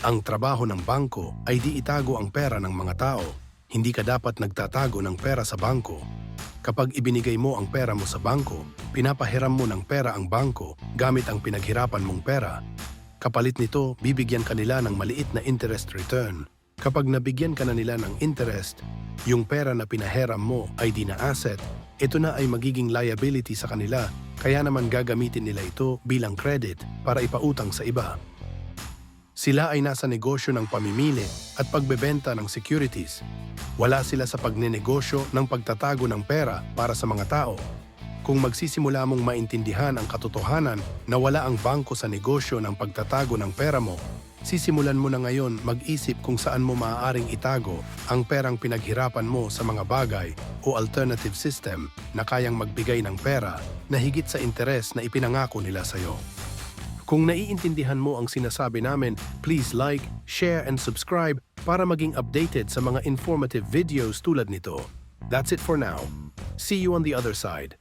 Ang trabaho ng bangko ay di itago ang pera ng mga tao. Hindi ka dapat nagtatago ng pera sa bangko. Kapag ibinigay mo ang pera mo sa bangko, pinapahiram mo ng pera ang bangko gamit ang pinaghirapan mong pera. Kapalit nito, bibigyan ka nila ng maliit na interest return. Kapag nabigyan ka na nila ng interest, yung pera na pinahiram mo ay di na asset, ito na ay magiging liability sa kanila, kaya naman gagamitin nila ito bilang credit para ipautang sa iba. Sila ay nasa negosyo ng pamimili at pagbebenta ng securities. Wala sila sa pagnenegosyo ng pagtatago ng pera para sa mga tao. Kung magsisimula mong maintindihan ang katotohanan na wala ang bangko sa negosyo ng pagtatago ng pera mo, sisimulan mo na ngayon mag-isip kung saan mo maaaring itago ang perang pinaghirapan mo sa mga bagay o alternative system na kayang magbigay ng pera na higit sa interes na ipinangako nila sa'yo. Kung naiintindihan mo ang sinasabi namin, please like, share, and subscribe para maging updated sa mga informative videos tulad nito. That's it for now. See you on the other side.